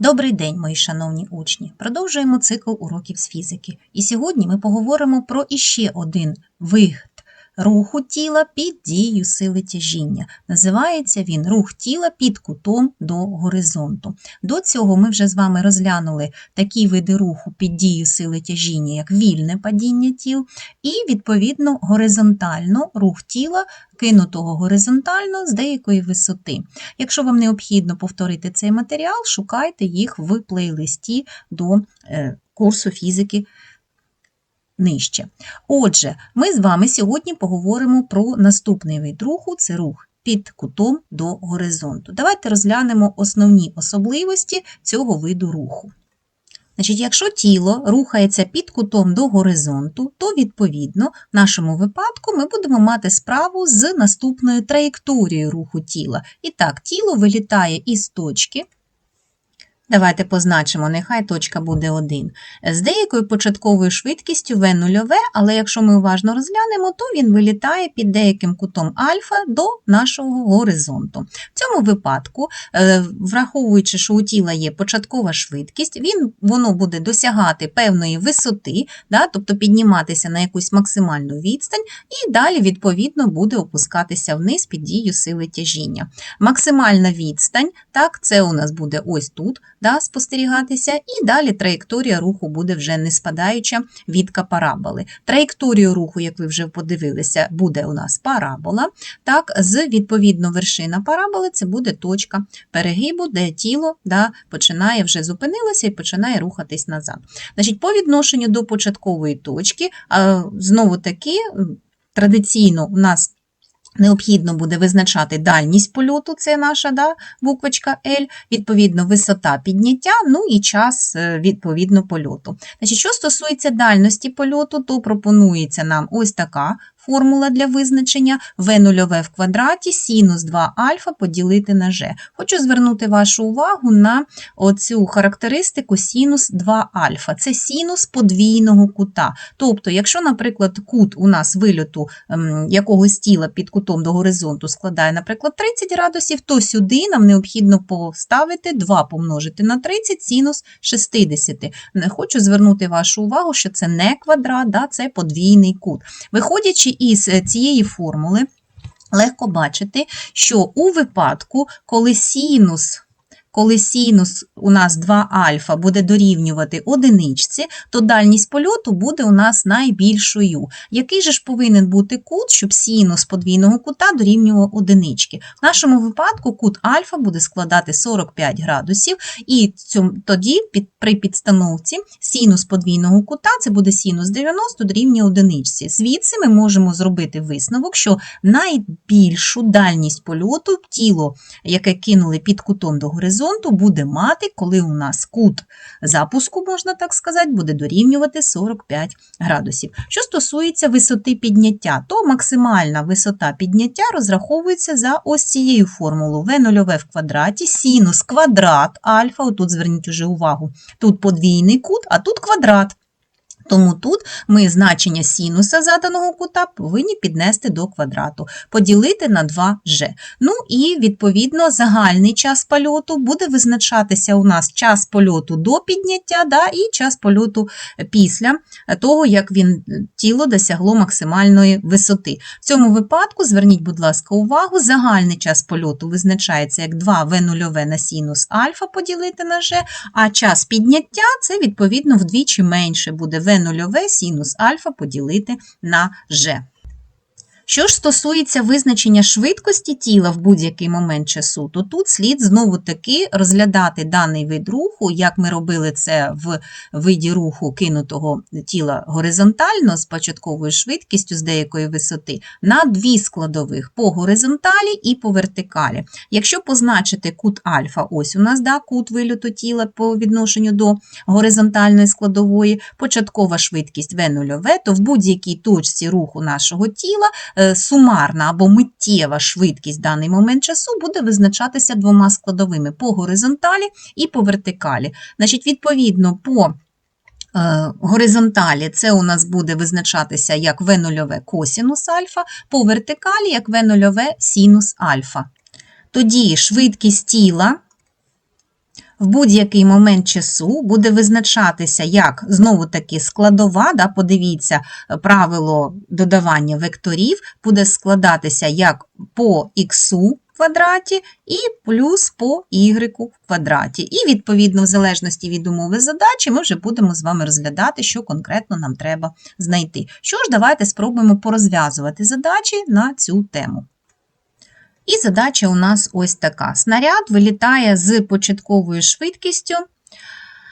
Добрий день, мої шановні учні! Продовжуємо цикл уроків з фізики. І сьогодні ми поговоримо про іще один вид руху тіла під дією сили тяжіння. Називається він рух тіла під кутом до горизонту. До цього ми вже з вами розглянули такі види руху під дією сили тяжіння, як вільне падіння тіл, і, відповідно, горизонтально рух тіла, кинутого горизонтально з деякої висоти. Якщо вам необхідно повторити цей матеріал, шукайте їх в плейлисті до е, курсу фізики нижче. Отже, ми з вами сьогодні поговоримо про наступний вид руху це рух під кутом до горизонту. Давайте розглянемо основні особливості цього виду руху. Значить, якщо тіло рухається під кутом до горизонту, то відповідно в нашому випадку ми будемо мати справу з наступною траєкторією руху тіла. І так, тіло вилітає із точки. Давайте позначимо, нехай точка буде 1. З деякою початковою швидкістю v 0 але якщо ми уважно розглянемо, то він вилітає під деяким кутом альфа до нашого горизонту. В цьому випадку, е, враховуючи, що у тіла є початкова швидкість, він, воно буде досягати певної висоти, да, тобто підніматися на якусь максимальну відстань, і далі, відповідно, буде опускатися вниз під дією сили тяжіння. Максимальна відстань, так, це у нас буде ось тут да, спостерігатися, і далі траєкторія руху буде вже не спадаюча відка параболи. Траєкторію руху, як ви вже подивилися, буде у нас парабола. Так, з відповідно вершина параболи це буде точка перегибу, де тіло да, починає вже зупинилося і починає рухатись назад. Значить, По відношенню до початкової точки, знову таки, традиційно у нас Необхідно буде визначати дальність польоту, це наша да, буквочка L, відповідно, висота підняття, ну і час е, відповідно польоту. Значить, Що стосується дальності польоту, то пропонується нам ось така формула для визначення v0 в квадраті синус 2 альфа поділити на g. Хочу звернути вашу увагу на оцю характеристику синус 2 альфа. Це синус подвійного кута. Тобто, якщо, наприклад, кут у нас вильоту ем, якогось тіла під кутом до горизонту складає, наприклад, 30 градусів, то сюди нам необхідно поставити 2 помножити на 30 синус 60. Хочу звернути вашу увагу, що це не квадрат, да, це подвійний кут. Виходячи із е, цієї формули легко бачити, що у випадку, коли синус коли синус у нас 2 альфа буде дорівнювати одиничці, то дальність польоту буде у нас найбільшою. Який же ж повинен бути кут, щоб синус подвійного кута дорівнював одинички? В нашому випадку кут альфа буде складати 45 градусів, і тоді при підстановці синус подвійного кута це буде синус 90 дорівнює одиничці. Звідси ми можемо зробити висновок, що найбільшу дальність польоту тіло, яке кинули під кутом до горизонту, горизонту буде мати, коли у нас кут запуску, можна так сказати, буде дорівнювати 45 градусів. Що стосується висоти підняття, то максимальна висота підняття розраховується за ось цією формулою v0 в квадраті, синус квадрат альфа, отут зверніть уже увагу, тут подвійний кут, а тут квадрат. Тому тут ми значення синуса заданого кута повинні піднести до квадрату, поділити на 2g. Ну і, відповідно, загальний час польоту буде визначатися у нас час польоту до підняття да, і час польоту після того, як він тіло досягло максимальної висоти. В цьому випадку, зверніть, будь ласка, увагу, загальний час польоту визначається як 2 v 0 на синус альфа поділити на g, а час підняття це, відповідно, вдвічі менше буде v нульове синус альфа поділити на g. Що ж стосується визначення швидкості тіла в будь-який момент часу, то тут слід знову-таки розглядати даний вид руху, як ми робили це в виді руху кинутого тіла горизонтально з початковою швидкістю з деякої висоти, на дві складових по горизонталі і по вертикалі. Якщо позначити кут альфа, ось у нас да, кут вильоту тіла по відношенню до горизонтальної складової, початкова швидкість v 0 то в будь-якій точці руху нашого тіла. Е, сумарна або миттєва швидкість в даний момент часу буде визначатися двома складовими по горизонталі і по вертикалі. Значить, Відповідно, по е, Горизонталі це у нас буде визначатися як v0 косінус альфа, по вертикалі як v0 синус альфа. Тоді швидкість тіла в будь-який момент часу буде визначатися як знову таки складова, да, подивіться, правило додавання векторів буде складатися як по в квадраті і плюс по y в квадраті. І відповідно, в залежності від умови задачі, ми вже будемо з вами розглядати, що конкретно нам треба знайти. Що ж, давайте спробуємо порозв'язувати задачі на цю тему. І задача у нас ось така. Снаряд вилітає з початковою швидкістю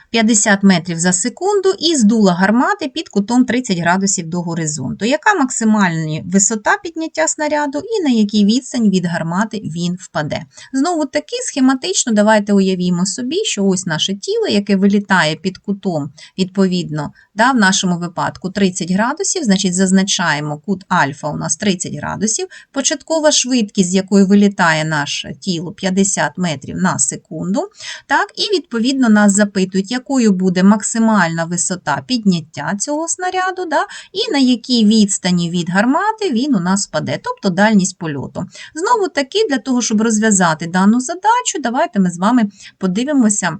50 метрів за секунду і здула гармати під кутом 30 градусів до горизонту. Яка максимальна висота підняття снаряду і на якій відстань від гармати він впаде? Знову таки схематично давайте уявімо собі, що ось наше тіло, яке вилітає під кутом, відповідно, да, в нашому випадку 30 градусів, значить зазначаємо кут альфа у нас 30 градусів, початкова швидкість, з якою вилітає наше тіло 50 метрів на секунду. Так, І відповідно нас запитують, якою буде максимальна висота підняття цього снаряду, да, і на якій відстані від гармати він у нас впаде, тобто дальність польоту. Знову таки, для того, щоб розв'язати дану задачу, давайте ми з вами подивимося.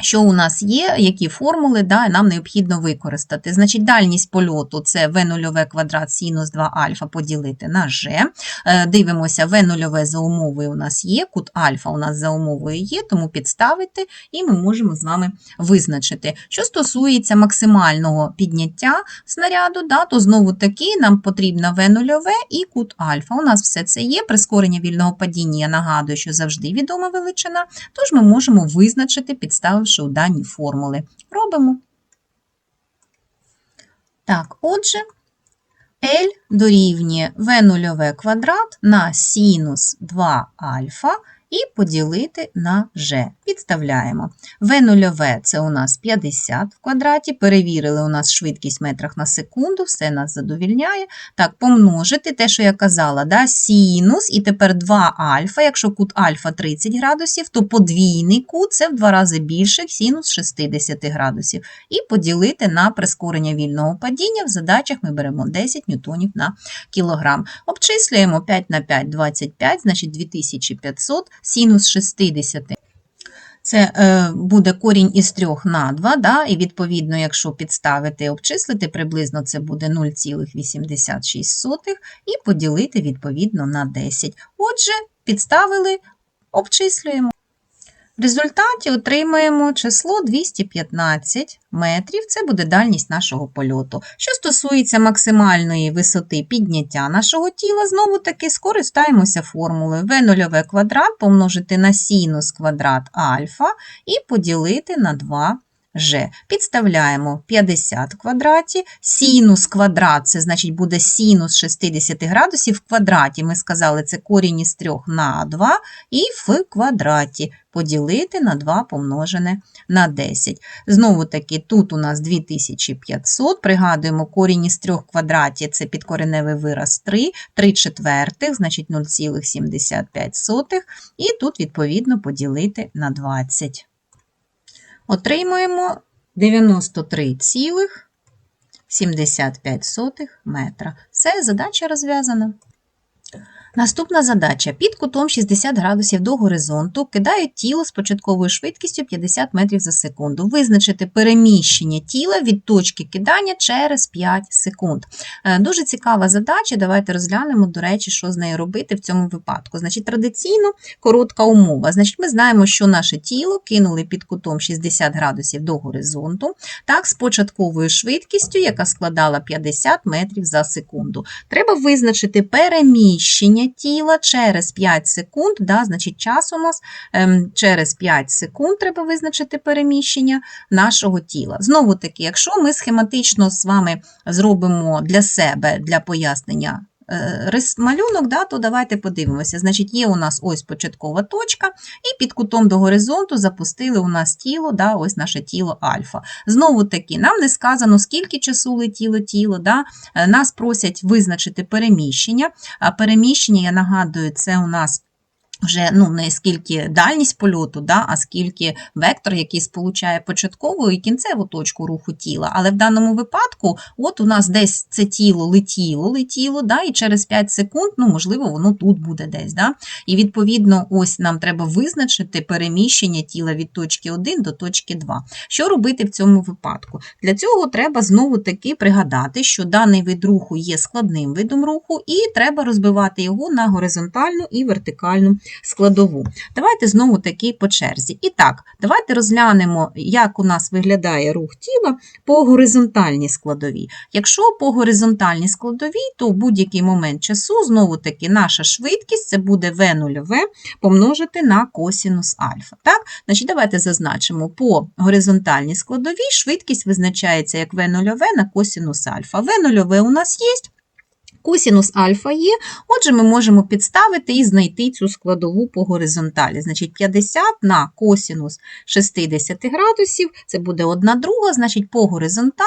Що у нас є, які формули да, нам необхідно використати. Значить, дальність польоту це v0 квадрат синус 2 альфа поділити на g. Е, Дивимося, v0 за умовою у нас є, кут альфа у нас за умовою є, тому підставити, і ми можемо з вами визначити. Що стосується максимального підняття снаряду, да, то знову таки нам потрібна v0 і кут альфа. У нас все це є. Прискорення вільного падіння, я нагадую, що завжди відома величина, тож ми можемо визначити, підставивши у дані формули. Робимо. Так, отже, L дорівнює v0 квадрат на синус 2 альфа і поділити на g. Підставляємо. v0 це у нас 50 в квадраті. Перевірили у нас швидкість в метрах на секунду, все нас задовільняє. Так, помножити те, що я казала, да, синус, і тепер 2 альфа. Якщо кут альфа 30 градусів, то подвійний кут це в два рази більше синус 60 градусів. І поділити на прискорення вільного падіння. В задачах ми беремо 10 ньютонів на кілограм. Обчислюємо 5 на 5 – 25, значить 2500 синус 60. Це е, буде корінь із 3 на 2, да? і відповідно, якщо підставити і обчислити, приблизно це буде 0,86 і поділити відповідно на 10. Отже, підставили, обчислюємо. В результаті отримаємо число 215 метрів, це буде дальність нашого польоту. Що стосується максимальної висоти підняття нашого тіла, знову таки скористаємося формулою v0 квадрат помножити на синус квадрат альфа і поділити на 2 G. Підставляємо 50 в квадраті, синус квадрат, це значить буде синус 60 градусів в квадраті. Ми сказали, це корінь із 3 на 2 і в квадраті поділити на 2 помножене на 10. Знову таки, тут у нас 2500, пригадуємо, корінь із 3 в квадраті, це підкореневий вираз 3, 3 четвертих, значить 0,75. І тут, відповідно, поділити на 20 отримуємо 93,75 метра. Все, задача розв'язана. Наступна задача. Під кутом 60 градусів до горизонту кидають тіло з початковою швидкістю 50 метрів за секунду. Визначити переміщення тіла від точки кидання через 5 секунд. Е, дуже цікава задача. Давайте розглянемо, до речі, що з нею робити в цьому випадку. Значить, традиційно коротка умова. Значить, Ми знаємо, що наше тіло кинули під кутом 60 градусів до горизонту, так, з початковою швидкістю, яка складала 50 метрів за секунду. Треба визначити переміщення тіла через 5 секунд, да, значить час у нас ем, через 5 секунд треба визначити переміщення нашого тіла. Знову таки, якщо ми схематично з вами зробимо для себе для пояснення малюнок, да, то давайте подивимося. Значить, є у нас ось початкова точка, і під кутом до горизонту запустили у нас тіло, да, ось наше тіло альфа. Знову таки, нам не сказано, скільки часу летіло тіло, да, е, нас просять визначити переміщення. А переміщення, я нагадую, це у нас вже ну, не скільки дальність польоту, да, а скільки вектор, який сполучає початкову і кінцеву точку руху тіла. Але в даному випадку, от у нас десь це тіло летіло, летіло, да, і через 5 секунд, ну, можливо, воно тут буде десь. Да. І відповідно, ось нам треба визначити переміщення тіла від точки 1 до точки 2. Що робити в цьому випадку? Для цього треба знову таки пригадати, що даний вид руху є складним видом руху, і треба розбивати його на горизонтальну і вертикальну складову. Давайте знову таки по черзі. І так, давайте розглянемо, як у нас виглядає рух тіла по горизонтальній складовій. Якщо по горизонтальній складовій, то в будь-який момент часу знову таки наша швидкість це буде v0 помножити на косінус альфа. Так? Значить, давайте зазначимо, по горизонтальній складовій швидкість визначається як v0 на косінус альфа. v0 у нас є. Косінус альфа є, отже, ми можемо підставити і знайти цю складову по горизонталі. Значить, 50 на косінус 60 градусів, це буде 1 друга, значить, по горизонталі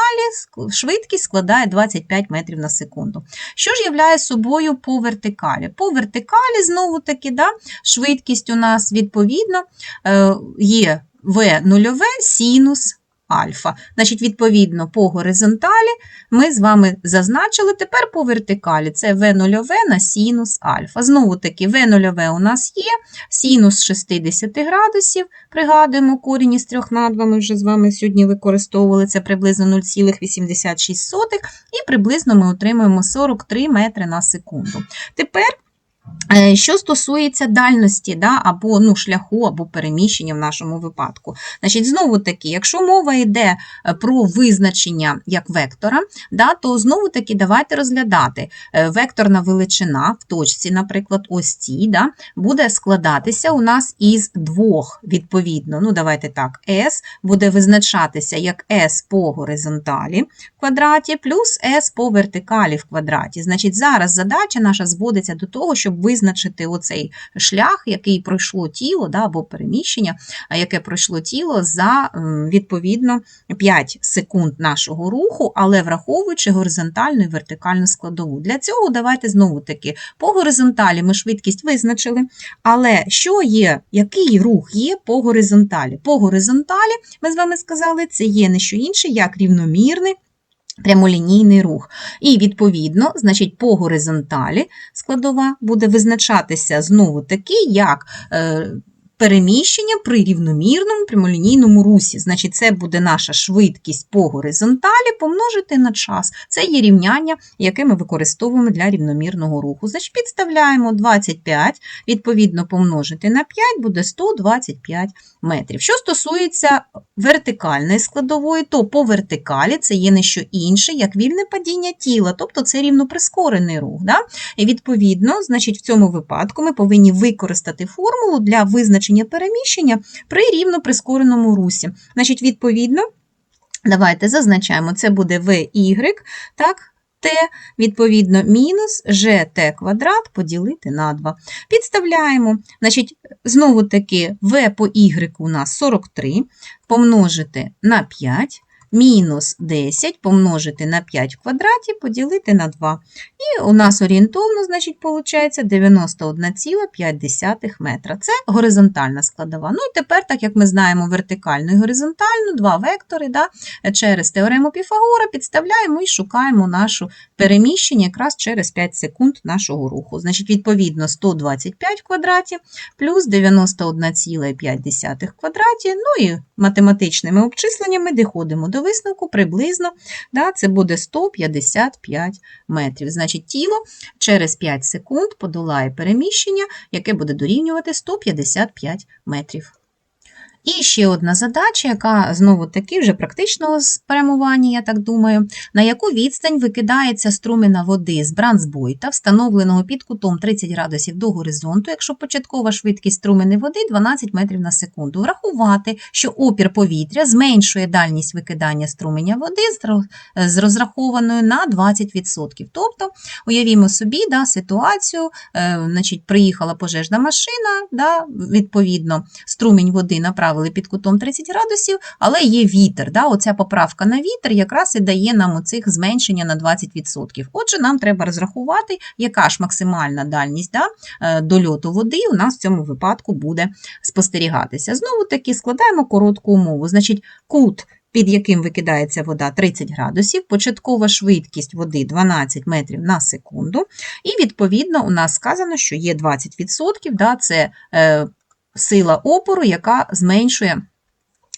швидкість складає 25 метрів на секунду. Що ж являє собою по вертикалі? По вертикалі, знову таки, да, швидкість у нас відповідно е, є v нульове синус альфа. Значить, відповідно, по горизонталі ми з вами зазначили, тепер по вертикалі це v нульове на синус альфа. Знову таки, v нульове у нас є, синус 60 градусів, пригадуємо, корінь із 3 на 2 ми вже з вами сьогодні використовували, це приблизно 0,86, і приблизно ми отримуємо 43 метри на секунду. Тепер Що стосується дальності да, або ну, шляху, або переміщення в нашому випадку. Значить, знову таки, якщо мова йде е, про визначення як вектора, да, то знову таки давайте розглядати Е, векторна величина в точці, наприклад, ось цій, да, буде складатися у нас із двох, відповідно. Ну, давайте так, S буде визначатися як S по горизонталі в квадраті, плюс S по вертикалі в квадраті. Значить, зараз задача наша зводиться до того, щоб визначити оцей шлях, який пройшло тіло, да, або переміщення, яке пройшло тіло за відповідно 5 секунд нашого руху, але враховуючи горизонтальну і вертикальну складову. Для цього давайте знову таки по горизонталі ми швидкість визначили. Але що є, який рух є по горизонталі? По горизонталі, ми з вами сказали, це є не що інше, як рівномірний прямолінійний рух. І, відповідно, значить, по горизонталі складова буде визначатися знову таки, як е, переміщення при рівномірному прямолінійному русі. Значить, це буде наша швидкість по горизонталі помножити на час. Це є рівняння, яке ми використовуємо для рівномірного руху. Значить, підставляємо 25, відповідно, помножити на 5 буде 125 метрів. Що стосується вертикальної складової, то по вертикалі це є не що інше, як вільне падіння тіла, тобто це рівноприскорений рух. Да? І відповідно, значить, в цьому випадку ми повинні використати формулу для визначення переміщення при рівно прискореному русі. Значить, відповідно, давайте зазначаємо, це буде VY, так, Т, відповідно, мінус ЖТ квадрат поділити на 2. Підставляємо, значить, знову таки, v по y у нас 43, помножити на 5, мінус 10 помножити на 5 в квадраті, поділити на 2. І у нас орієнтовно, значить, виходить 91,5 метра. Це горизонтальна складова. Ну і тепер, так як ми знаємо вертикальну і горизонтальну, два вектори, да, через теорему Піфагора підставляємо і шукаємо нашу переміщення якраз через 5 секунд нашого руху. Значить, відповідно, 125 в квадраті плюс 91,5 в квадраті. Ну і математичними обчисленнями доходимо до висновку приблизно, да, це буде 155 метрів. Значить, тіло через 5 секунд подолає переміщення, яке буде дорівнювати 155 метрів. І ще одна задача, яка знову таки вже практичного спрямування, я так думаю, на яку відстань викидається струмена води з бранцбойта, встановленого під кутом 30 градусів до горизонту, якщо початкова швидкість струмени води 12 метрів на секунду. Врахувати, що опір повітря зменшує дальність викидання струменя води з розрахованою на 20%. Тобто, уявімо собі да, ситуацію, е, значить, приїхала пожежна машина, да, відповідно, струмінь води направлений підставили під кутом 30 градусів, але є вітер. Да? Оця поправка на вітер якраз і дає нам оцих зменшення на 20%. Отже, нам треба розрахувати, яка ж максимальна дальність да, е, дольоту води у нас в цьому випадку буде спостерігатися. Знову таки складаємо коротку умову. Значить, кут під яким викидається вода 30 градусів, початкова швидкість води 12 метрів на секунду. І, відповідно, у нас сказано, що є 20%, да, це е, сила опору, яка зменшує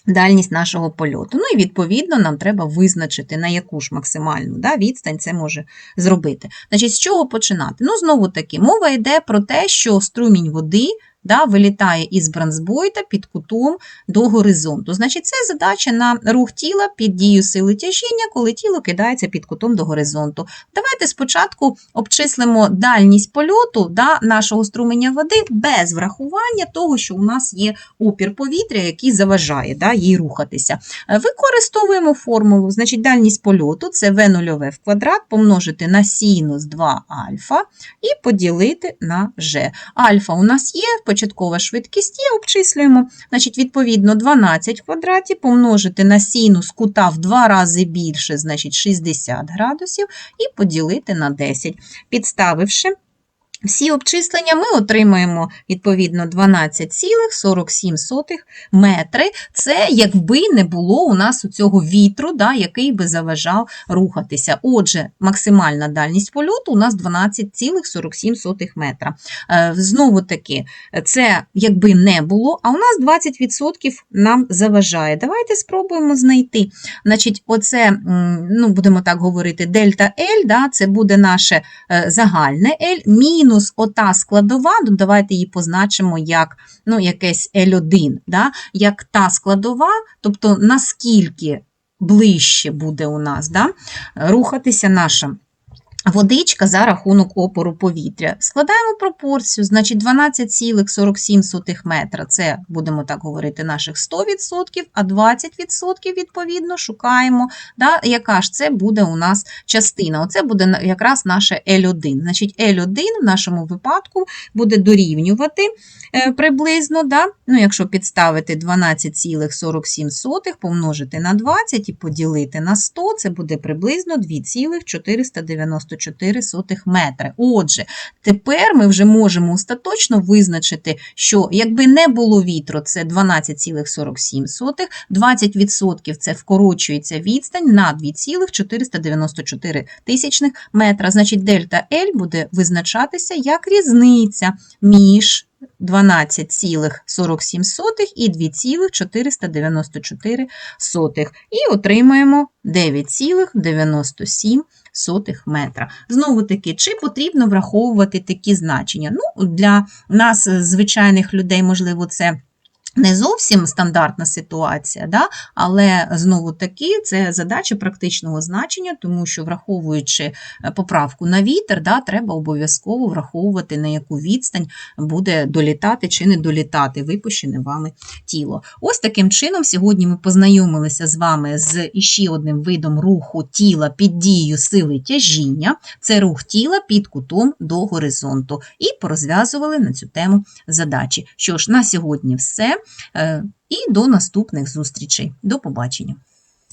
дальність нашого польоту. Ну і, відповідно, нам треба визначити, на яку ж максимальну да, відстань це може зробити. Значить, з чого починати? Ну, знову таки, мова йде про те, що струмінь води да, вилітає із бронзбойта під кутом до горизонту. Значить, це задача на рух тіла під дію сили тяжіння, коли тіло кидається під кутом до горизонту. Давайте спочатку обчислимо дальність польоту да, нашого струменя води без врахування того, що у нас є опір повітря, який заважає да, їй рухатися. Е, Використовуємо формулу, значить, дальність польоту це v 0 в квадрат помножити на синус 2 альфа і поділити на g. Альфа у нас є, початкова швидкість є, обчислюємо. Значить, відповідно, 12 квадратів помножити на синус кута в два рази більше, значить 60 градусів, і поділити на 10. Підставивши всі обчислення, ми отримаємо відповідно 12,47 метри. Це якби не було у нас у цього вітру, да, який би заважав рухатися. Отже, максимальна дальність польоту у нас 12,47 метра. Е, Знову таки, це якби не було, а у нас 20% нам заважає. Давайте спробуємо знайти. Значить, оце, ну, будемо так говорити, дельта L, да, це буде наше е, загальне L, мінус ота складова, ну, давайте її позначимо як ну, якесь L1, да, як та складова, тобто наскільки ближче буде у нас да, рухатися наша водичка за рахунок опору повітря. Складаємо пропорцію, значить 12,47 метра, це, будемо так говорити, наших 100%, а 20% відповідно шукаємо, да, яка ж це буде у нас частина. Оце буде якраз наше L1. Значить, L1 в нашому випадку буде дорівнювати е, приблизно, да, ну, якщо підставити 12,47 помножити на 20 і поділити на 100, це буде приблизно 2,494 метри. Отже, тепер ми вже можемо остаточно визначити, що якби не було вітру, це 12,47, 20% це вкорочується відстань на 2,494 тисячних метра. Значить, дельта L буде визначатися як різниця між 12,47 і 2,494. І отримаємо 9,97 метра. Знову таки, чи потрібно враховувати такі значення? Ну, для нас, е, звичайних людей, можливо, це. Не зовсім стандартна ситуація, да? але знову таки це задача практичного значення, тому що враховуючи е, поправку на вітер, да, треба обов'язково враховувати, на яку відстань буде долітати чи не долітати випущене вами тіло. Ось таким чином, сьогодні ми познайомилися з вами з іще одним видом руху тіла під дією сили тяжіння. Це рух тіла під кутом до горизонту. І порозв'язували на цю тему задачі. Що ж, на сьогодні все. Е, І до наступних зустрічей. До побачення.